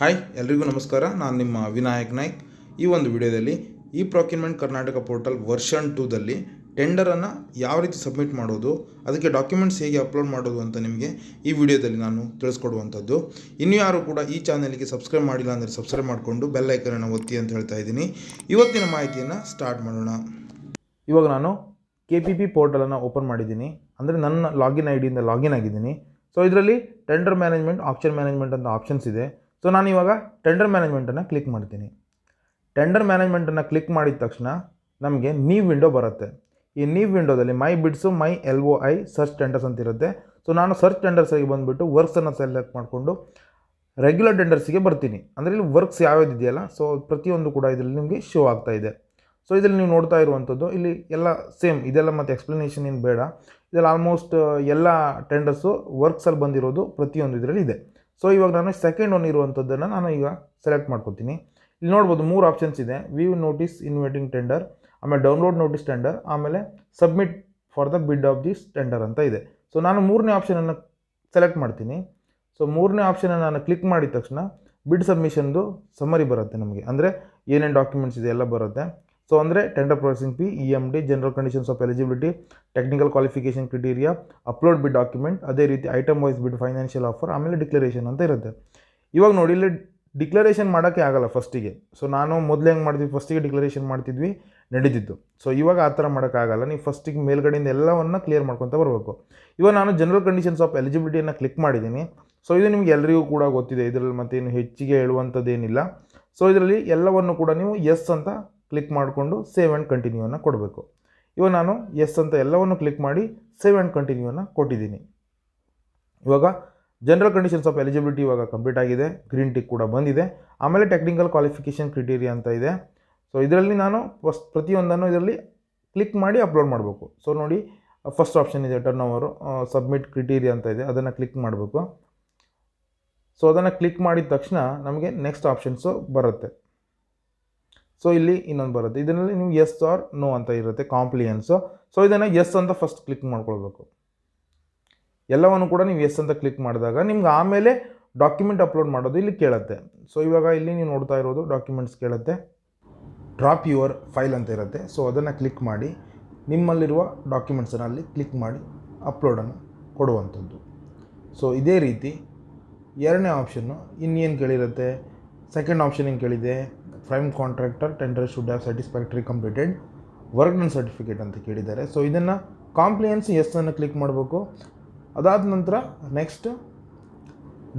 Hi ಎಲ್ರಿಗೂ ನಮಸ್ಕಾರ. ನಾನು ನಿಮ್ಮ ವಿನಾಯಕ್ ನಾಯ್ಕ್. ಈ ಒಂದು ವಿಡಿಯೋದಲ್ಲಿ ಈ ಪ್ರಾಕ್ಯುಮೆಂಟ್ ಕರ್ನಾಟಕ ಪೋರ್ಟಲ್ ವರ್ಷನ್ ಟೂದಲ್ಲಿ ಟೆಂಡರನ್ನು ಯಾವ ರೀತಿ ಸಬ್ಮಿಟ್ ಮಾಡೋದು, ಅದಕ್ಕೆ ಡಾಕ್ಯುಮೆಂಟ್ಸ್ ಹೇಗೆ ಅಪ್ಲೋಡ್ ಮಾಡೋದು ಅಂತ ನಿಮಗೆ ಈ ವಿಡಿಯೋದಲ್ಲಿ ನಾನು ತಿಳಿಸ್ಕೊಡುವಂಥದ್ದು. ಇನ್ನು ಯಾರು ಕೂಡ ಈ ಚಾನಲ್ಗೆ ಸಬ್ಸ್ಕ್ರೈಬ್ ಮಾಡಿಲ್ಲ ಅಂದರೆ ಸಬ್ಸ್ಕ್ರೈಬ್ ಮಾಡಿಕೊಂಡು ಬೆಲ್ ಐಕನನ್ನು ಒತ್ತಿ ಅಂತ ಹೇಳ್ತಾ ಇದ್ದೀನಿ. ಇವತ್ತಿನ ಮಾಹಿತಿಯನ್ನು ಸ್ಟಾರ್ಟ್ ಮಾಡೋಣ. ಇವಾಗ ನಾನು ಕೆ ಪಿ ಪಿ ಪೋರ್ಟಲನ್ನು ಓಪನ್ ಮಾಡಿದ್ದೀನಿ. ಅಂದರೆ ನನ್ನ ಲಾಗಿನ್ ಐ ಡಿಯಿಂದ ಲಾಗಿನ್ ಆಗಿದ್ದೀನಿ. ಸೊ ಇದರಲ್ಲಿ ಟೆಂಡರ್ ಮ್ಯಾನೇಜ್ಮೆಂಟ್ ಆಪ್ಷನ್ ಮ್ಯಾನೇಜ್ಮೆಂಟ್ ಅಂತ ಆಪ್ಷನ್ಸ್ ಇದೆ. ಸೊ ನಾನು ಇವಾಗ ಟೆಂಡರ್ ಮ್ಯಾನೇಜ್ಮೆಂಟನ್ನು ಕ್ಲಿಕ್ ಮಾಡ್ತೀನಿ. ಟೆಂಡರ್ ಮ್ಯಾನೇಜ್ಮೆಂಟನ್ನು ಕ್ಲಿಕ್ ಮಾಡಿದ ತಕ್ಷಣ ನಮಗೆ ನೀವ್ ವಿಂಡೋ ಬರುತ್ತೆ. ಈ ನೀವ್ ವಿಂಡೋದಲ್ಲಿ my bids my L O I search tenders ಅಂತಿರುತ್ತೆ ಸೊ ನಾನು ಸರ್ಚ್ ಟೆಂಡರ್ಸಿಗೆ ಬಂದುಬಿಟ್ಟು ವರ್ಕ್ಸನ್ನು ಸೆಲೆಕ್ಟ್ ಮಾಡಿಕೊಂಡು ರೆಗ್ಯುಲರ್ ಟೆಂಡರ್ಸಿಗೆ ಬರ್ತೀನಿ. ಅಂದರೆ ಇಲ್ಲಿ ವರ್ಕ್ಸ್ ಯಾವ್ಯಾವ್ದು ಇದೆಯಲ್ಲ ಸೊ ಪ್ರತಿಯೊಂದು ಕೂಡ ಇದರಲ್ಲಿ ನಿಮಗೆ ಶೋ ಆಗ್ತಾ ಇದೆ. ಸೊ ಇದರಲ್ಲಿ ನೀವು ನೋಡ್ತಾ ಇರುವಂಥದ್ದು ಇಲ್ಲಿ ಎಲ್ಲ ಸೇಮ್ ಇದೆಲ್ಲ ಮತ್ತು ಎಕ್ಸ್ಪ್ಲನೇಷನ್ ಏನು ಬೇಡ. ಇದರಲ್ಲಿ ಆಲ್ಮೋಸ್ಟ್ ಎಲ್ಲ ಟೆಂಡರ್ಸು ವರ್ಕ್ಸಲ್ಲಿ ಬಂದಿರೋದು ಪ್ರತಿಯೊಂದು ಇದರಲ್ಲಿ ಇದೆ. ಸೊ ಇವಾಗ ನಾನು ಸೆಕೆಂಡ್ ಒನ್ ಇರುವಂಥದ್ದನ್ನು ನಾನು ಈಗ ಸೆಲೆಕ್ಟ್ ಮಾಡ್ಕೊತೀನಿ. ಇಲ್ಲಿ ನೋಡ್ಬೋದು ಮೂರು ಆಪ್ಷನ್ಸ್ ಇದೆ. ವ್ಯೂ ನೋಟಿಸ್ ಇನ್ವೈಟಿಂಗ್ ಟೆಂಡರ್ ಆಮೇಲೆ ಡೌನ್ಲೋಡ್ ನೋಟಿಸ್ ಟೆಂಡರ್ ಆಮೇಲೆ submit for the bid of this tender ಅಂತ ಇದೆ. ಸೊ ನಾನು ಮೂರನೇ ಆಪ್ಷನನ್ನು ಸೆಲೆಕ್ಟ್ ಮಾಡ್ತೀನಿ. ಸೊ ಮೂರನೇ ಆಪ್ಷನನ್ನು ನಾನು ಕ್ಲಿಕ್ ಮಾಡಿದ ತಕ್ಷಣ ಬಿಡ್ ಸಬ್ಮಿಷನ್ದು ಸಮ್ಮರಿ ಬರುತ್ತೆ ನಮಗೆ. ಅಂದರೆ ಏನೇನು ಡಾಕ್ಯುಮೆಂಟ್ಸ್ ಇದೆ ಎಲ್ಲ ಬರುತ್ತೆ. ಸೊ ಅಂದರೆ tender processing P E M D general conditions of eligibility technical qualification criteria upload bid document ಅದೇ ರೀತಿ item wise bid financial offer ಆಮೇಲೆ ಡಿಕ್ಲರೇಷನ್ ಅಂತ ಇರುತ್ತೆ. ಇವಾಗ ನೋಡಿ, ಇಲ್ಲಿ ಡಿಕ್ಲರೇಷನ್ ಮಾಡೋಕ್ಕೆ ಆಗಲ್ಲ ಫಸ್ಟಿಗೆ ಸೊ ನಾನು ಮೊದಲು ಹೆಂಗೆ ಮಾಡ್ತಿದ್ವಿ? ಫಸ್ಟಿಗೆ ಡಿಕ್ಲರೇಷನ್ ಮಾಡ್ತಿದ್ವಿ ನಡೀತಿದ್ದು ಸೊ ಇವಾಗ ಆ ಥರ ಮಾಡೋಕ್ಕಾಗಲ್ಲ ನೀವು ಫಸ್ಟಿಗೆ ಮೇಲ್ಗಡೆಯಿಂದ ಎಲ್ಲವನ್ನು ಕ್ಲಿಯರ್ ಮಾಡ್ಕೊತ ಬರಬೇಕು. ಇವಾಗ ನಾನು ಜನರಲ್ ಕಂಡೀಷನ್ಸ್ ಆಫ್ ಎಲಿಜಿಬಿಲಿಟಿಯನ್ನು ಕ್ಲಿಕ್ ಮಾಡಿದ್ದೀನಿ. ಸೊ ಇದು ನಿಮ್ಗೆ ಎಲ್ಲರಿಗೂ ಕೂಡ ಗೊತ್ತಿದೆ. ಇದರಲ್ಲಿ ಮತ್ತೇನು ಹೆಚ್ಚಿಗೆ ಹೇಳುವಂಥದ್ದೇನಿಲ್ಲ. ಸೊ ಇದರಲ್ಲಿ ಎಲ್ಲವನ್ನು ಕೂಡ ನೀವು ಎಸ್ ಅಂತ ಕ್ಲಿಕ್ ಮಾಡಿಕೊಂಡು ಸೇವ್ ಆ್ಯಂಡ್ ಕಂಟಿನ್ಯೂವನ್ನು ಕೊಡಬೇಕು. ಇವಾಗ ನಾನು ಎಸ್ ಅಂತ ಎಲ್ಲವನ್ನು ಕ್ಲಿಕ್ ಮಾಡಿ ಸೇವ್ ಆ್ಯಂಡ್ ಕಂಟಿನ್ಯೂವನ್ನು ಕೊಟ್ಟಿದ್ದೀನಿ. ಇವಾಗ ಜನರಲ್ ಕಂಡೀಷನ್ಸ್ ಆಫ್ ಎಲಿಜಿಬಿಲಿಟಿ ಇವಾಗ ಕಂಪ್ಲೀಟ್ ಆಗಿದೆ. ಗ್ರೀನ್ ಟಿಕ್ ಕೂಡ ಬಂದಿದೆ. ಆಮೇಲೆ ಟೆಕ್ನಿಕಲ್ ಕ್ವಾಲಿಫಿಕೇಷನ್ ಕ್ರಿಟೀರಿಯಾ ಅಂತ ಇದೆ. ಸೊ ಇದರಲ್ಲಿ ನಾನು ಫಸ್ಟ್ ಪ್ರತಿಯೊಂದನ್ನು ಇದರಲ್ಲಿ ಕ್ಲಿಕ್ ಮಾಡಿ ಅಪ್ಲೋಡ್ ಮಾಡಬೇಕು. ಸೊ ನೋಡಿ ಫಸ್ಟ್ ಆಪ್ಷನ್ ಇದೆ ಟರ್ನ್ ಓವರು ಸಬ್ಮಿಟ್ ಕ್ರಿಟೀರಿಯಾ ಅಂತ ಇದೆ. ಅದನ್ನು ಕ್ಲಿಕ್ ಮಾಡಬೇಕು. ಸೊ ಅದನ್ನು ಕ್ಲಿಕ್ ಮಾಡಿದ ತಕ್ಷಣ ನಮಗೆ ನೆಕ್ಸ್ಟ್ ಆಪ್ಷನ್ಸು ಬರುತ್ತೆ. ಸೊ ಇಲ್ಲಿ ಇನ್ನೊಂದು ಬರುತ್ತೆ. ಇದರಲ್ಲಿ ನೀವು ಎಸ್ ಆರ್ ನೋ ಅಂತ ಇರುತ್ತೆ ಕಾಂಪ್ಲಿಯನ್ಸು ಸೊ ಇದನ್ನು ಎಸ್ ಅಂತ ಫಸ್ಟ್ ಕ್ಲಿಕ್ ಮಾಡ್ಕೊಳ್ಬೇಕು. ಎಲ್ಲವನ್ನು ಕೂಡ ನೀವು ಎಸ್ ಅಂತ ಕ್ಲಿಕ್ ಮಾಡಿದಾಗ ನಿಮ್ಗೆ ಆಮೇಲೆ ಡಾಕ್ಯುಮೆಂಟ್ ಅಪ್ಲೋಡ್ ಮಾಡೋದು ಇಲ್ಲಿ ಕೇಳುತ್ತೆ. ಸೊ ಇವಾಗ ಇಲ್ಲಿ ನೀವು ನೋಡ್ತಾ ಇರೋದು ಡಾಕ್ಯುಮೆಂಟ್ಸ್ ಕೇಳುತ್ತೆ. ಡ್ರಾಪ್ ಯುವರ್ ಫೈಲ್ ಅಂತ ಇರುತ್ತೆ. ಸೊ ಅದನ್ನು ಕ್ಲಿಕ್ ಮಾಡಿ, ನಿಮ್ಮಲ್ಲಿರುವ ಡಾಕ್ಯುಮೆಂಟ್ಸನ್ನು ಅಲ್ಲಿ ಕ್ಲಿಕ್ ಮಾಡಿ ಅಪ್ಲೋಡನ್ನು ಕೊಡುವಂಥದ್ದು. ಸೊ ಇದೇ ರೀತಿ ಎರಡನೇ ಆಪ್ಷನ್ನು ಇನ್ನೇನು ಕೇಳಿರುತ್ತೆ? ಸೆಕೆಂಡ್ ಆಪ್ಷನ್ ಏನು ಕೇಳಿದೆ? Prime contractor tender should have satisfactory completed work certificate ಅಂತ ಕೇಳಿದ್ದಾರೆ. ಸೊ ಇದನ್ನು ಕಾಂಪ್ಲಿಯನ್ಸ್ ಎಸ್ ಅನ್ನು ಕ್ಲಿಕ್ ಮಾಡಬೇಕು. ಅದಾದ ನಂತರ next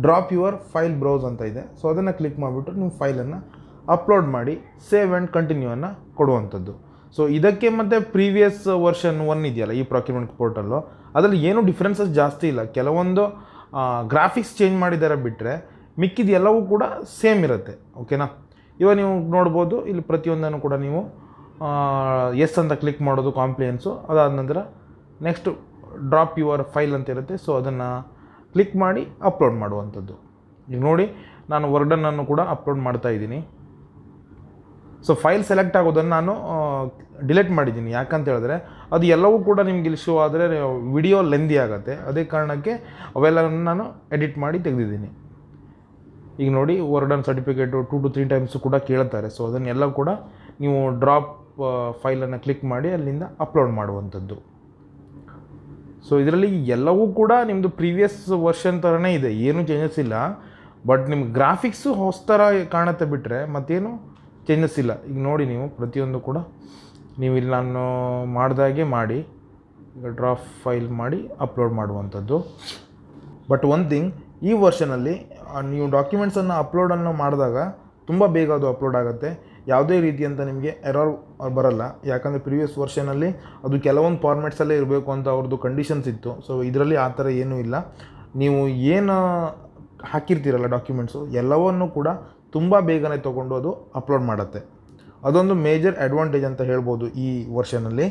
drop your file browse ಅಂತ ಇದೆ. ಸೊ ಅದನ್ನು ಕ್ಲಿಕ್ ಮಾಡಿಬಿಟ್ಟು ನೀವು ಫೈಲನ್ನು ಅಪ್ಲೋಡ್ ಮಾಡಿ ಸೇವ್ ಆ್ಯಂಡ್ ಕಂಟಿನ್ಯೂವನ್ನು ಕೊಡುವಂಥದ್ದು. ಸೊ ಇದಕ್ಕೆ ಮತ್ತು ಪ್ರೀವಿಯಸ್ ವರ್ಷನ್ ಒನ್ ಇದೆಯಲ್ಲ, ಈ ಪ್ರಾಕ್ಯುಮೆಂಟ್ ಪೋರ್ಟಲ್ಲು ಅದರಲ್ಲಿ ಏನೂ ಡಿಫ್ರೆನ್ಸಸ್ ಜಾಸ್ತಿ ಇಲ್ಲ. ಕೆಲವೊಂದು ಗ್ರಾಫಿಕ್ಸ್ ಚೇಂಜ್ ಮಾಡಿದ್ದಾರೆ ಬಿಟ್ಟರೆ ಮಿಕ್ಕಿದ ಎಲ್ಲವೂ ಕೂಡ ಸೇಮ್ ಇರುತ್ತೆ. ಓಕೆನಾ ಇವಾಗ ನೀವು ನೋಡ್ಬೋದು, ಇಲ್ಲಿ ಪ್ರತಿಯೊಂದನ್ನು ಕೂಡ ನೀವು ಎಸ್ ಅಂತ ಕ್ಲಿಕ್ ಮಾಡೋದು ಕಾಂಪ್ಲಿಯನ್ಸು ಅದಾದ ನಂತರ ನೆಕ್ಸ್ಟ್ ಡ್ರಾಪ್ ಯುವರ್ ಫೈಲ್ ಅಂತ ಇರುತ್ತೆ. ಸೊ ಅದನ್ನು ಕ್ಲಿಕ್ ಮಾಡಿ ಅಪ್ಲೋಡ್ ಮಾಡುವಂಥದ್ದು. ಈಗ ನೋಡಿ, ನಾನು ವರ್ಡನನ್ನು ಕೂಡ ಅಪ್ಲೋಡ್ ಮಾಡ್ತಾ ಇದ್ದೀನಿ. ಸೊ ಫೈಲ್ ಸೆಲೆಕ್ಟ್ ಆಗೋದನ್ನು ನಾನು ಡಿಲೀಟ್ ಮಾಡಿದ್ದೀನಿ. ಯಾಕಂತ ಹೇಳಿದ್ರೆ, ಅದು ಎಲ್ಲವೂ ಕೂಡ ನಿಮ್ಗೆ ಇಲ್ಲಿ ಶೋ ಆದರೆ ವಿಡಿಯೋ ಲೆಂದಿ ಆಗುತ್ತೆ. ಅದೇ ಕಾರಣಕ್ಕೆ ಅವೆಲ್ಲವನ್ನು ನಾನು ಎಡಿಟ್ ಮಾಡಿ ತೆಗೆದಿದ್ದೀನಿ. ಈಗ ನೋಡಿ work done certificate two to three times ಕೂಡ ಕೇಳ್ತಾರೆ. ಸೊ ಅದನ್ನೆಲ್ಲ ಕೂಡ ನೀವು ಡ್ರಾಪ್ ಫೈಲನ್ನು ಕ್ಲಿಕ್ ಮಾಡಿ ಅಲ್ಲಿಂದ ಅಪ್ಲೋಡ್ ಮಾಡುವಂಥದ್ದು. ಸೊ ಇದರಲ್ಲಿ ಎಲ್ಲವೂ ಕೂಡ ನಿಮ್ಮದು ಪ್ರೀವಿಯಸ್ ವರ್ಷನ್ ಥರನೇ ಇದೆ. ಏನೂ ಚೇಂಜಸ್ ಇಲ್ಲ. ಬಟ್ ನಿಮ್ಮ ಗ್ರಾಫಿಕ್ಸು ಹೊಸ ಥರ ಕಾಣುತ್ತೆ ಬಿಟ್ಟರೆ ಮತ್ತೇನು ಚೇಂಜಸ್ ಇಲ್ಲ. ಈಗ ನೋಡಿ ನೀವು, ಪ್ರತಿಯೊಂದು ಕೂಡ ನೀವು ಇಲ್ಲಿ ನಾನು ಮಾಡಿದಾಗೆ ಮಾಡಿ, ಈಗ ಡ್ರಾಪ್ ಫೈಲ್ ಮಾಡಿ ಅಪ್ಲೋಡ್ ಮಾಡುವಂಥದ್ದು. ಬಟ್ ಒನ್ ಥಿಂಗ್ ಈ ವರ್ಷನಲ್ಲಿ ನೀವು ಡಾಕ್ಯುಮೆಂಟ್ಸನ್ನು ಅಪ್ಲೋಡನ್ನು ಮಾಡಿದಾಗ ತುಂಬ ಬೇಗ ಅದು ಅಪ್ಲೋಡ್ ಆಗುತ್ತೆ. ಯಾವುದೇ ರೀತಿಯಂತ ನಿಮಗೆ ಎರರ್ ಬರಲ್ಲ. ಯಾಕಂದರೆ ಪ್ರಿವಿಯಸ್ ವರ್ಷನಲ್ಲಿ ಅದು ಕೆಲವೊಂದು ಫಾರ್ಮೆಟ್ಸಲ್ಲೇ ಇರಬೇಕು ಅಂತ ಅವ್ರದ್ದು ಕಂಡೀಷನ್ಸ್ ಇತ್ತು. ಸೊ ಇದರಲ್ಲಿ ಆ ಥರ ಏನೂ ಇಲ್ಲ. ನೀವು ಏನು ಹಾಕಿರ್ತೀರಲ್ಲ ಡಾಕ್ಯುಮೆಂಟ್ಸು ಎಲ್ಲವನ್ನು ಕೂಡ ತುಂಬ ಬೇಗನೆ ತೊಗೊಂಡು ಅದು ಅಪ್ಲೋಡ್ ಮಾಡುತ್ತೆ. ಅದೊಂದು ಮೇಜರ್ ಅಡ್ವಾಂಟೇಜ್ ಅಂತ ಹೇಳ್ಬೋದು ಈ ವರ್ಷನಲ್ಲಿ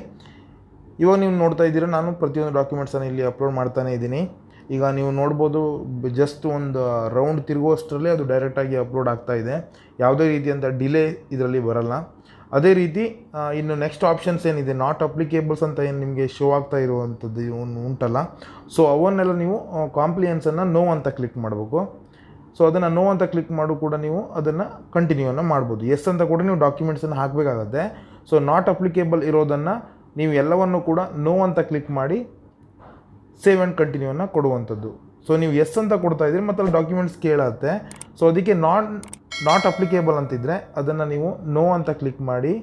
ಇವಾಗ ನೀವು ನೋಡ್ತಾ ಇದ್ದೀರಾ, ನಾನು ಪ್ರತಿಯೊಂದು ಡಾಕ್ಯುಮೆಂಟ್ಸನ್ನು ಇಲ್ಲಿ ಅಪ್ಲೋಡ್ ಮಾಡ್ತಾನೇ ಇದ್ದೀನಿ. ಈಗ ನೀವು ನೋಡ್ಬೋದು ಜಸ್ಟ್ ಒಂದು ರೌಂಡ್ ತಿರುಗುವಷ್ಟರಲ್ಲಿ ಅದು ಡೈರೆಕ್ಟಾಗಿ ಅಪ್ಲೋಡ್ ಆಗ್ತಾ ಇದೆ. ಯಾವುದೇ ರೀತಿಯಂಥ ಡಿಲೇ ಇದರಲ್ಲಿ ಬರಲ್ಲ. ಅದೇ ರೀತಿ ಇನ್ನು ನೆಕ್ಸ್ಟ್ ಆಪ್ಷನ್ಸ್ ಏನಿದೆ ನಾಟ್ ಅಪ್ಲಿಕೇಬಲ್ಸ್ ಅಂತ ಏನು ನಿಮಗೆ ಶೋ ಆಗ್ತಾ ಇರುವಂಥದ್ದು ಇವ್ನು ಉಂಟಲ್ಲ. ಸೊ ಅವನ್ನೆಲ್ಲ ನೀವು ಕಾಂಪ್ಲಿಯನ್ಸನ್ನು ನೋ ಅಂತ ಕ್ಲಿಕ್ ಮಾಡಬೇಕು. ಸೊ ಅದನ್ನು ನೋ ಅಂತ ಕ್ಲಿಕ್ ಮಾಡು ಕೂಡ ನೀವು ಅದನ್ನು ಕಂಟಿನ್ಯೂವನ್ನು ಮಾಡ್ಬೋದು. ಎಸ್ ಅಂತ ಕೂಡ ನೀವು ಡಾಕ್ಯುಮೆಂಟ್ಸನ್ನು ಹಾಕಬೇಕಾಗತ್ತೆ. ಸೊ ನಾಟ್ ಅಪ್ಲಿಕೇಬಲ್ ಇರೋದನ್ನು ನೀವು ಎಲ್ಲವನ್ನು ಕೂಡ ನೋ ಅಂತ ಕ್ಲಿಕ್ ಮಾಡಿ ಸೇವ್ ಆ್ಯಂಡ್ ಕಂಟಿನ್ಯೂವನ್ನು ಕೊಡುವಂಥದ್ದು. ಸೊ ನೀವು ಎಸ್ ಅಂತ ಕೊಡ್ತಾ ಇದ್ದೀರಿ ಮತ್ತು ಅಲ್ಲಿ ಡಾಕ್ಯುಮೆಂಟ್ಸ್ ಕೇಳುತ್ತೆ. ಸೊ ಅದಕ್ಕೆ ನಾನ್ ನಾಟ್ ಅಪ್ಲಿಕೇಬಲ್ ಅಂತಿದ್ದರೆ ಅದನ್ನು ನೀವು ನೋ ಅಂತ ಕ್ಲಿಕ್ ಮಾಡಿ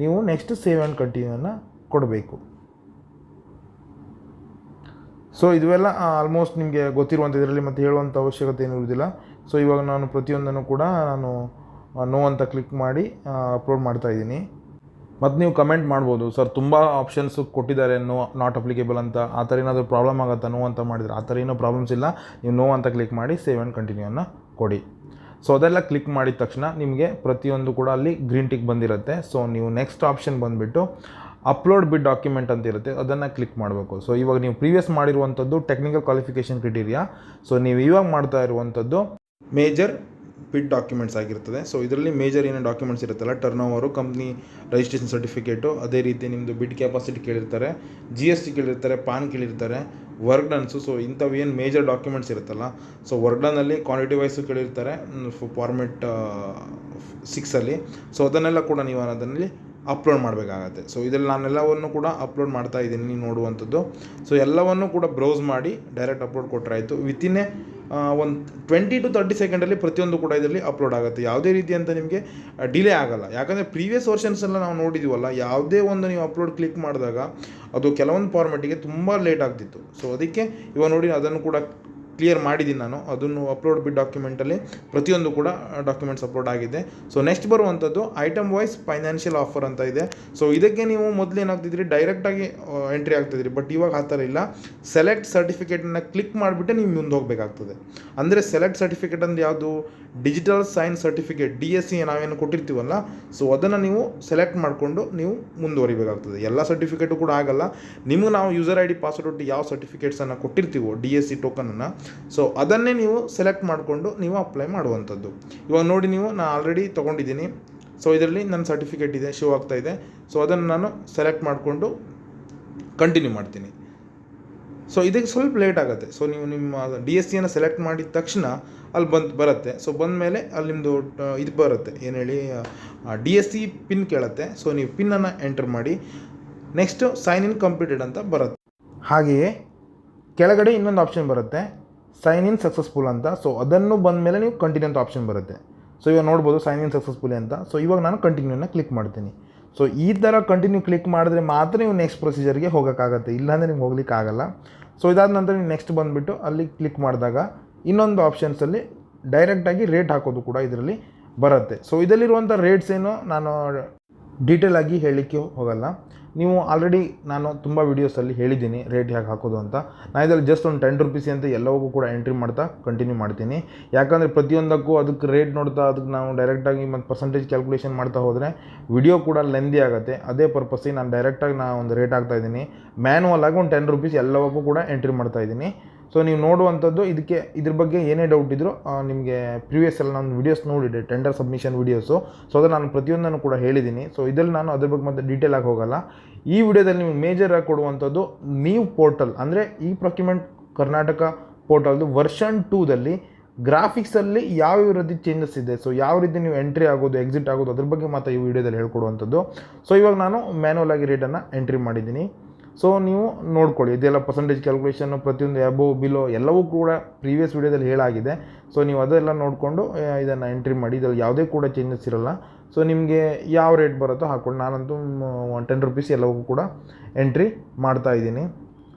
ನೀವು ನೆಕ್ಸ್ಟ್ ಸೇವ್ ಆ್ಯಂಡ್ ಕಂಟಿನ್ಯೂವನ್ನು ಕೊಡಬೇಕು. ಸೊ ಇದುವೆಲ್ಲ ಆಲ್ಮೋಸ್ಟ್ ನಿಮಗೆ ಗೊತ್ತಿರುವಂಥ ಇದರಲ್ಲಿ ಮತ್ತೆ ಹೇಳುವಂಥ ಅವಶ್ಯಕತೆ ಏನೂ ಇರುವುದಿಲ್ಲ. ಸೊ ಇವಾಗ ನಾನು ಪ್ರತಿಯೊಂದನ್ನು ಕೂಡ ನಾನು ನೋ ಅಂತ ಕ್ಲಿಕ್ ಮಾಡಿ ಅಪ್ಲೋಡ್ ಮಾಡ್ತಾ ಇದ್ದೀನಿ. ಮತ್ತು ನೀವು ಕಮೆಂಟ್ ಮಾಡ್ಬೋದು, ಸರ್, ತುಂಬ ಆಪ್ಷನ್ಸ್ ಕೊಟ್ಟಿದ್ದಾರೆ ನೋ ನಾಟ್ ಅಪ್ಲಿಕೇಬಲ್ ಅಂತ. ಆ ಥರ ಏನಾದರೂ ಪ್ರಾಬ್ಲಮ್ ಆಗುತ್ತಾ? ನೋ ಅಂತ ಮಾಡಿದರೆ, ಆ ಥರ ಏನೂ ಪ್ರಾಬ್ಲಮ್ಸ್ ಇಲ್ಲ. ನೀವು ನೋ ಅಂತ ಕ್ಲಿಕ್ ಮಾಡಿ ಸೇವ್ ಆ್ಯಂಡ್ ಕಂಟಿನ್ಯೂನ ಕೊಡಿ. ಸೊ ಅದೆಲ್ಲ ಕ್ಲಿಕ್ ಮಾಡಿದ ತಕ್ಷಣ ನಿಮಗೆ ಪ್ರತಿಯೊಂದು ಕೂಡ ಅಲ್ಲಿ ಗ್ರೀನ್ ಟಿಕ್ ಬಂದಿರುತ್ತೆ. ಸೊ ನೀವು ನೆಕ್ಸ್ಟ್ ಆಪ್ಷನ್ ಬಂದುಬಿಟ್ಟು ಅಪ್ಲೋಡ್ ಬಿ ಡಾಕ್ಯುಮೆಂಟ್ ಅಂತ ಇರುತ್ತೆ, ಅದನ್ನು ಕ್ಲಿಕ್ ಮಾಡಬೇಕು. ಸೊ ಇವಾಗ ನೀವು ಪ್ರೀವಿಯಸ್ ಮಾಡಿರುವಂಥದ್ದು ಟೆಕ್ನಿಕಲ್ ಕ್ವಾಲಿಫಿಕೇಷನ್ ಕ್ರಿಟೀರಿಯಾ ಸೊ ನೀವು ಇವಾಗ ಮಾಡ್ತಾ ಇರುವಂಥದ್ದು ಮೇಜರ್ ಬಿಡ್ ಡಾಕ್ಯುಮೆಂಟ್ಸ್ ಆಗಿರ್ತದೆ. ಸೊ ಇದರಲ್ಲಿ ಮೇಜರ್ ಏನೇ ಡಾಕ್ಯುಮೆಂಟ್ಸ್ ಇರುತ್ತಲ್ಲ turn over company registration certificate ಅದೇ ರೀತಿ ನಿಮ್ಮದು ಬಿಡ್ ಕೆಪಾಸಿಟಿ ಕೇಳಿರ್ತಾರೆ ಜಿ ಎಸ್ ಟಿ ಕೇಳಿರ್ತಾರೆ ಪಾನ್ ಕೇಳಿರ್ತಾರೆ ವರ್ಕ್ ಡನ್ಸು ಸೊ ಇಂಥವು ಏನು ಮೇಜರ್ ಡಾಕ್ಯುಮೆಂಟ್ಸ್ ಇರುತ್ತಲ್ಲ ಸೊ ವರ್ಕ್ ಡನ್ನಲ್ಲಿ ಕ್ವಾಂಟಿಟಿ ವೈಸು ಕೇಳಿರ್ತಾರೆ ಫಾರ್ಮೆಟ್ ಸಿಕ್ಸಲ್ಲಿ ಸೊ ಅದನ್ನೆಲ್ಲ ಕೂಡ ನೀವು ಅದರಲ್ಲಿ ಅಪ್ಲೋಡ್ ಮಾಡಬೇಕಾಗತ್ತೆ. ಸೊ ಇದರಲ್ಲಿ ನಾನೆಲ್ಲವನ್ನು ಕೂಡ ಅಪ್ಲೋಡ್ ಮಾಡ್ತಾ ಇದ್ದೀನಿ ನೋಡುವಂಥದ್ದು. ಸೊ ಎಲ್ಲವನ್ನು ಕೂಡ ಬ್ರೌಸ್ ಮಾಡಿ ಡೈರೆಕ್ಟ್ ಅಪ್ಲೋಡ್ ಕೊಟ್ಟರಾಯಿತು ವಿತಿನ್ ಒಂದು ಟ್ವೆಂಟಿ ಟು ತರ್ಟಿ ಸೆಕೆಂಡಲ್ಲಿ ಪ್ರತಿಯೊಂದು ಕೂಡ ಇದರಲ್ಲಿ ಅಪ್ಲೋಡ್ ಆಗುತ್ತೆ. ಯಾವುದೇ ರೀತಿ ಅಂತ ನಿಮಗೆ ಡಿಲೇ ಆಗಲ್ಲ. ಯಾಕಂದರೆ ಪ್ರೀವಿಯಸ್ ವರ್ಷನ್ಸ್ ಎಲ್ಲ ನಾವು ನೋಡಿದ್ದೀವಲ್ಲ ಯಾವುದೇ ಒಂದು ನೀವು ಅಪ್ಲೋಡ್ ಕ್ಲಿಕ್ ಮಾಡಿದಾಗ ಅದು ಕೆಲವೊಂದು ಫಾರ್ಮೆಟಿಗೆ ತುಂಬ ಲೇಟ್ ಆಗ್ತಿತ್ತು. ಸೊ ಅದಕ್ಕೆ ಇವಾಗ ನೋಡಿ, ಅದನ್ನು ಕೂಡ ಕ್ಲಿಯರ್ ಮಾಡಿದ್ದೀನಿ ನಾನು. ಅದನ್ನು ಅಪ್ಲೋಡ್ ಬಿ ಡಾಕ್ಯುಮೆಂಟಲ್ಲಿ ಪ್ರತಿಯೊಂದು ಕೂಡ ಡಾಕ್ಯುಮೆಂಟ್ಸ್ ಅಪ್ಲೋಡ್ ಆಗಿದೆ. ಸೊ ನೆಕ್ಸ್ಟ್ ಬರುವಂಥದ್ದು ಐಟಮ್ ವೈಸ್ ಫೈನಾನ್ಷಿಯಲ್ ಆಫರ್ ಅಂತ ಇದೆ. ಸೊ ಇದಕ್ಕೆ ನೀವು ಮೊದಲು ಏನಾಗ್ತಿದ್ರಿ? ಡೈರೆಕ್ಟಾಗಿ ಎಂಟ್ರಿ ಆಗ್ತಿದ್ರಿ. ಬಟ್ ಇವಾಗ ಆ ಥರ ಇಲ್ಲ. ಸೆಲೆಕ್ಟ್ ಸರ್ಟಿಫಿಕೇಟನ್ನು ಕ್ಲಿಕ್ ಮಾಡಿಬಿಟ್ಟೆ ನೀವು ಮುಂದೆ ಹೋಗಬೇಕಾಗ್ತದೆ. ಅಂದರೆ ಸೆಲೆಕ್ಟ್ ಸರ್ಟಿಫಿಕೇಟ್ ಅಂದರೆ ಯಾವುದು? Digital sign certificate D S C ನಾವೇನು ಕೊಟ್ಟಿರ್ತೀವಲ್ಲ? ಸೊ ಅದನ್ನು ನೀವು ಸೆಲೆಕ್ಟ್ ಮಾಡಿಕೊಂಡು ನೀವು ಮುಂದುವರಿಬೇಕಾಗ್ತದೆ ಎಲ್ಲ ಸರ್ಟಿಫಿಕೇಟು ಕೂಡ ಆಗಲ್ಲ. ನಿಮಗೆ ನಾವು ಯೂಸರ್ ಐ ಡಿ ಪಾಸ್ವರ್ಡ್ ಯಾವ ಸರ್ಟಿಫಿಕೇಟ್ಸನ್ನು ಕೊಟ್ಟಿರ್ತೀವೋ ಡಿ ಎಸ್ ಸಿ ಟೋಕನನ್ನು ಸೊ ಅದನ್ನೇ ನೀವು ಸೆಲೆಕ್ಟ್ ಮಾಡಿಕೊಂಡು ನೀವು ಅಪ್ಲೈ ಮಾಡುವಂಥದ್ದು. ಇವಾಗ ನೋಡಿ ನೀವು ನಾನು ಆಲ್ರೆಡಿ ತೊಗೊಂಡಿದ್ದೀನಿ. ಸೊ ಇದರಲ್ಲಿ ನನ್ನ ಸರ್ಟಿಫಿಕೇಟ್ ಇದೆ ಶೋ ಆಗ್ತಾ ಇದೆ. ಸೊ ಅದನ್ನು ನಾನು ಸೆಲೆಕ್ಟ್ ಮಾಡಿಕೊಂಡು ಕಂಟಿನ್ಯೂ ಮಾಡ್ತೀನಿ. ಸೊ ಇದಕ್ಕೆ ಸ್ವಲ್ಪ ಲೇಟ್ ಆಗುತ್ತೆ. ಸೊ ನೀವು ನಿಮ್ಮ ಡಿ ಎಸ್ ಸಿಯನ್ನು ಸೆಲೆಕ್ಟ್ ಮಾಡಿದ ತಕ್ಷಣ ಅಲ್ಲಿ ಬಂದು ಬರುತ್ತೆ. ಸೊ ಬಂದ ಮೇಲೆ ಅಲ್ಲಿ ನಿಮ್ಮದು ಇದು ಬರುತ್ತೆ. ಏನು ಹೇಳಿ ಡಿ ಎಸ್ ಸಿ ಪಿನ್ ಕೇಳುತ್ತೆ. ಸೊ ನೀವು ಪಿನ್ನನ್ನು ಎಂಟರ್ ಮಾಡಿ ನೆಕ್ಸ್ಟು ಸೈನ್ ಇನ್ ಕಂಪ್ಲೀಟೆಡ್ ಅಂತ ಬರುತ್ತೆ. ಹಾಗೆಯೇ, ಕೆಳಗಡೆ ಇನ್ನೊಂದು ಆಪ್ಷನ್ ಬರುತ್ತೆ. ಸೈನ್ ಇನ್ ಸಕ್ಸಸ್ಫುಲ್ ಅಂತ. ಸೊ ಅದನ್ನು ಬಂದ ಮೇಲೆ ನೀವು ಕಂಟಿನ್ಯೂ ಅಂತ ಆಪ್ಷನ್ ಬರುತ್ತೆ. ಸೊ ಇವಾಗ ನೋಡ್ಬೋದು ಸೈನ್ ಇನ್ ಸಕ್ಸಸ್ಫುಲಿ ಅಂತ. ಸೊ ಇವಾಗ ನಾನು ಕಂಟಿನ್ಯೂನ ಕ್ಲಿಕ್ ಮಾಡ್ತೀನಿ. ಸೊ ಈ ಥರ ಕಂಟಿನ್ಯೂ ಕ್ಲಿಕ್ ಮಾಡಿದ್ರೆ ಮಾತ್ರ ನೀವು ನೆಕ್ಸ್ಟ್ ಪ್ರೊಸೀಜರ್ಗೆ ಹೋಗೋಕ್ಕಾಗತ್ತೆ. ಇಲ್ಲಾಂದರೆ ನಿಮ್ಗೆ ಹೋಗ್ಲಿಕ್ಕೆ ಆಗಲ್ಲ. ಸೊ ಇದಾದ ನಂತರ ನೀವು ನೆಕ್ಸ್ಟ್ ಬಂದುಬಿಟ್ಟು ಅಲ್ಲಿ ಕ್ಲಿಕ್ ಮಾಡಿದಾಗ ಇನ್ನೊಂದು ಆಪ್ಷನ್ಸಲ್ಲಿ ಡೈರೆಕ್ಟಾಗಿ ರೇಟ್ ಹಾಕೋದು ಕೂಡ ಇದರಲ್ಲಿ ಬರುತ್ತೆ. ಸೊ ಇದರಲ್ಲಿರುವಂಥ ರೇಟ್ಸ್ ಏನು? ನಾನು ಡೀಟೇಲ್ ಆಗಿ ಹೇಳಲಿಕ್ಕೆ ಹೋಗಲ್ಲ. ನೀವು ಆಲ್ರೆಡಿ ನಾನು ತುಂಬ ವೀಡಿಯೋಸಲ್ಲಿ ಹೇಳಿದ್ದೀನಿ ರೇಟ್ ಹೇಗೆ ಹಾಕೋದು ಅಂತ. ನಾನು ಇದರಲ್ಲಿ ಜಸ್ಟ್ ಒಂದು ಟೆನ್ ರುಪೀಸ್ ಅಂತ ಎಲ್ಲವಕ್ಕೂ ಕೂಡ ಎಂಟ್ರಿ ಮಾಡ್ತಾ ಕಂಟಿನ್ಯೂ ಮಾಡ್ತೀನಿ. ಯಾಕಂದರೆ ಪ್ರತಿಯೊಂದಕ್ಕೂ ಅದಕ್ಕೆ ರೇಟ್ ನೋಡ್ತಾ ಅದಕ್ಕೆ ನಾವು ಡೈರೆಕ್ಟಾಗಿ ಮತ್ತು ಪರ್ಸೆಂಟೇಜ್ ಕ್ಯಾಲ್ಕುಲೇಷನ್ ಮಾಡ್ತಾ ಹೋದರೆ ವಿಡಿಯೋ ಕೂಡ ಲೆಂದಿ ಆಗುತ್ತೆ. ಅದೇ ಪರ್ಪಸ್ಸಿಗೆ ನಾನು ಡೈರೆಕ್ಟಾಗಿ ನಾನು ಒಂದು ರೇಟ್ ಹಾಕ್ತಾ ಇದ್ದೀನಿ. ಮ್ಯಾನುವಲ್ ಆಗಿ ಒಂದು ಟೆನ್ ರುಪೀಸ್ ಎಲ್ಲವಕ್ಕೂ ಕೂಡ ಎಂಟ್ರಿ ಮಾಡ್ತಾ ಇದ್ದೀನಿ. ಸೊ ನೀವು ನೋಡುವಂಥದ್ದು ಇದಕ್ಕೆ ಇದ್ರ ಬಗ್ಗೆ ಏನೇ ಡೌಟ್ ಇದ್ದರೂ ನಿಮಗೆ ಪ್ರಿವಿಯಸ್ ಎಲ್ಲ ನಾನು ವೀಡಿಯೋಸ್ ನೋಡಿದೆ ಟೆಂಡರ್ ಸಬ್ಮಿಷನ್ ವೀಡಿಯೋಸು ಸೊ ಅದನ್ನು ನಾನು ಪ್ರತಿಯೊಂದನ್ನು ಕೂಡ ಹೇಳಿದ್ದೀನಿ. ಸೊ ಇದರಲ್ಲಿ ನಾನು ಅದ್ರ ಬಗ್ಗೆ ಮತ್ತೆ ಡೀಟೇಲ್ ಆಗಿ ಹೋಗಲ್ಲ. ಈ ವಿಡಿಯೋದಲ್ಲಿ ನಿಮಗೆ ಮೇಜರ್ ಆಗಿ ಕೊಡುವಂಥದ್ದು ನೀವು ಪೋರ್ಟಲ್ ಅಂದರೆ ಈ ಪ್ರಾಕ್ಯುಮೆಂಟ್ ಕರ್ನಾಟಕ ಪೋರ್ಟಲ್ದು ವರ್ಷನ್ ಟೂದಲ್ಲಿ ಗ್ರಾಫಿಕ್ಸಲ್ಲಿ ಯಾವ ರೀತಿ ಚೇಂಜಸ್ ಇದೆ. ಸೊ ಯಾವ ರೀತಿ ನೀವು ಎಂಟ್ರಿ ಆಗೋದು ಎಕ್ಸಿಟ್ ಆಗೋದು ಅದ್ರ ಬಗ್ಗೆ ಮಾತ್ರ ಈ ವಿಡಿಯೋದಲ್ಲಿ ಹೇಳ್ಕೊಡುವಂಥದ್ದು. ಸೊ ಇವಾಗ ನಾನು ಮ್ಯಾನುವಲ್ ಆಗಿ ರೇಟನ್ನು ಎಂಟ್ರಿ ಮಾಡಿದ್ದೀನಿ. ಸೊ ನೀವು ನೋಡ್ಕೊಳ್ಳಿ, ಇದೆಲ್ಲ ಪರ್ಸೆಂಟೇಜ್ ಕ್ಯಾಲ್ಕುಲೇಷನ್ ಪ್ರತಿಯೊಂದು ಅಬೋ ಬಿಲೋ ಎಲ್ಲವೂ ಕೂಡ ಪ್ರೀವಿಯಸ್ ವೀಡಿಯೋದಲ್ಲಿ ಹೇಳಾಗಿದೆ. ಸೊ ನೀವು ಅದೆಲ್ಲ ನೋಡಿಕೊಂಡು ಇದನ್ನು ಎಂಟ್ರಿ ಮಾಡಿ, ಇದರಲ್ಲಿ ಯಾವುದೇ ಕೂಡ ಚೇಂಜಸ್ ಇರಲ್ಲ. ಸೊ ನಿಮಗೆ ಯಾವ ರೇಟ್ ಬರುತ್ತೋ ಹಾಕ್ಕೊಂಡು ನಾನಂತೂ ಒನ್ ಟೆನ್ ರುಪೀಸ್ ಎಲ್ಲವೂ ಕೂಡ ಎಂಟ್ರಿ ಮಾಡ್ತಾ ಇದ್ದೀನಿ.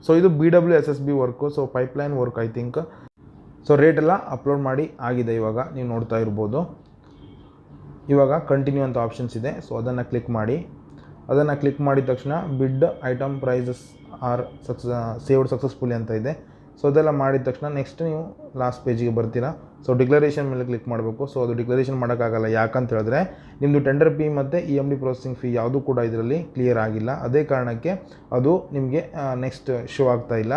ಸೊ ಇದು B W S S B work so pipeline work I think so ರೇಟೆಲ್ಲ upload ಮಾಡಿ ಆಗಿದೆ ಇವಾಗ. ನೀವು ನೋಡ್ತಾ ಇರ್ಬೋದು. ಇವಾಗ ಕಂಟಿನ್ಯೂ ಅಂತ ಆಪ್ಷನ್ಸ್ ಇದೆ. ಸೊ ಅದನ್ನು ಕ್ಲಿಕ್ ಮಾಡಿ. ಅದನ್ನು ಕ್ಲಿಕ್ ಮಾಡಿದ ತಕ್ಷಣ ಬಿಡ್ ಐಟಮ್ ಪ್ರೈಸಸ್ ಆರ್ ಸಕ್ಸ ಸೇವ್ಡ್ ಸಕ್ಸಸ್ಫುಲಿ ಅಂತ ಇದೆ. ಸೊ ಅದೆಲ್ಲ ಮಾಡಿದ ತಕ್ಷಣ ನೆಕ್ಸ್ಟ್ ನೀವು ಲಾಸ್ಟ್ ಪೇಜಿಗೆ ಬರ್ತೀರಾ. ಸೊ ಡಿಕ್ಲರೇಷನ್ ಮೇಲೆ ಕ್ಲಿಕ್ ಮಾಡಬೇಕು. ಸೊ ಅದು ಡಿಕ್ಲರೇಷನ್ ಮಾಡೋಕ್ಕಾಗಲ್ಲ. ಯಾಕಂತ ಹೇಳಿದ್ರೆ ನಿಮ್ಮದು ಟೆಂಡರ್ ಫೀ ಮತ್ತು E M D processing fee ಯಾವುದೂ ಕೂಡ ಇದರಲ್ಲಿ ಕ್ಲಿಯರ್ ಆಗಿಲ್ಲ. ಅದೇ ಕಾರಣಕ್ಕೆ ಅದು ನಿಮಗೆ ನೆಕ್ಸ್ಟ್ ಶೋ ಆಗ್ತಾ ಇಲ್ಲ.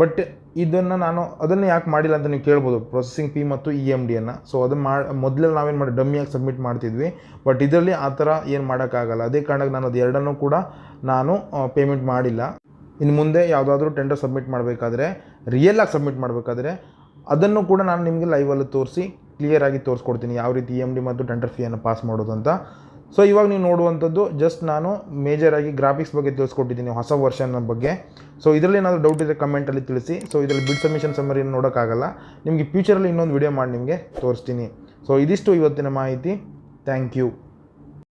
ಬಟ್ ಇದನ್ನು ನಾನು ಅದನ್ನು ಯಾಕೆ ಮಾಡಿಲ್ಲ ಅಂತ ನೀವು ಕೇಳ್ಬೋದು. ಪ್ರೊಸೆಸಿಂಗ್ ಫೀ ಮತ್ತು ಇ ಎಂ ಡಿಯನ್ನು ಸೊ ಅದನ್ನು ಮಾಡಿ ಮೊದಲೇ ನಾವೇನು ಮಾಡಿ ಡಮ್ಮಿಯಾಗಿ ಸಬ್ಮಿಟ್ ಮಾಡ್ತಿದ್ವಿ. ಬಟ್ ಇದರಲ್ಲಿ ಆ ಥರ ಏನು ಮಾಡೋಕ್ಕಾಗಲ್ಲ. ಅದೇ ಕಾರಣಕ್ಕೆ ನಾನು ಅದು ಎರಡನ್ನೂ ಕೂಡ ನಾನು ಪೇಮೆಂಟ್ ಮಾಡಿಲ್ಲ. ಇನ್ನು ಮುಂದೆ ಯಾವುದಾದ್ರೂ ಟೆಂಡರ್ ಸಬ್ಮಿಟ್ ಮಾಡಬೇಕಾದ್ರೆ ರಿಯಲಾಗಿ ಸಬ್ಮಿಟ್ ಮಾಡಬೇಕಾದ್ರೆ, ಅದನ್ನು ಕೂಡ ನಾನು ನಿಮಗೆ ಲೈವಲ್ಲಿ ತೋರಿಸಿ ಕ್ಲಿಯರಾಗಿ ತೋರಿಸ್ಕೊಡ್ತೀನಿ ಯಾವ ರೀತಿ ಇ ಎಂ ಡಿ ಮತ್ತು ಟೆಂಡರ್ ಫೀಯನ್ನು ಪಾಸ್ ಮಾಡೋದು ಅಂತ. ಸೊ ಇವಾಗ ನೀವು ನೋಡುವಂಥದ್ದು ಜಸ್ಟ್ ನಾನು ಮೇಜರಾಗಿ ಗ್ರಾಫಿಕ್ಸ್ ಬಗ್ಗೆ ತಿಳಿಸ್ಕೊಟ್ಟಿದ್ದೀನಿ, ಹೊಸ ವರ್ಷನ್ ಬಗ್ಗೆ. ಸೊ ಇದರಲ್ಲಿ ಏನಾದರೂ ಡೌಟ್ ಇದ್ದರೆ ಕಮೆಂಟಲ್ಲಿ ತಿಳಿಸಿ. ಸೊ ಇದರಲ್ಲಿ ಬಿಡ್ ಸಬ್ಮಿಷನ್ ಸಮ್ಮರಿ ನೋಡೋಕ್ಕಾಗಲ್ಲ. ನಿಮಗೆ ಫ್ಯೂಚರಲ್ಲಿ ಇನ್ನೊಂದು ವಿಡಿಯೋ ಮಾಡಿ ನಿಮಗೆ ತೋರಿಸ್ತೀನಿ. ಸೊ ಇದಿಷ್ಟು ಇವತ್ತಿನ ಮಾಹಿತಿ. Thank you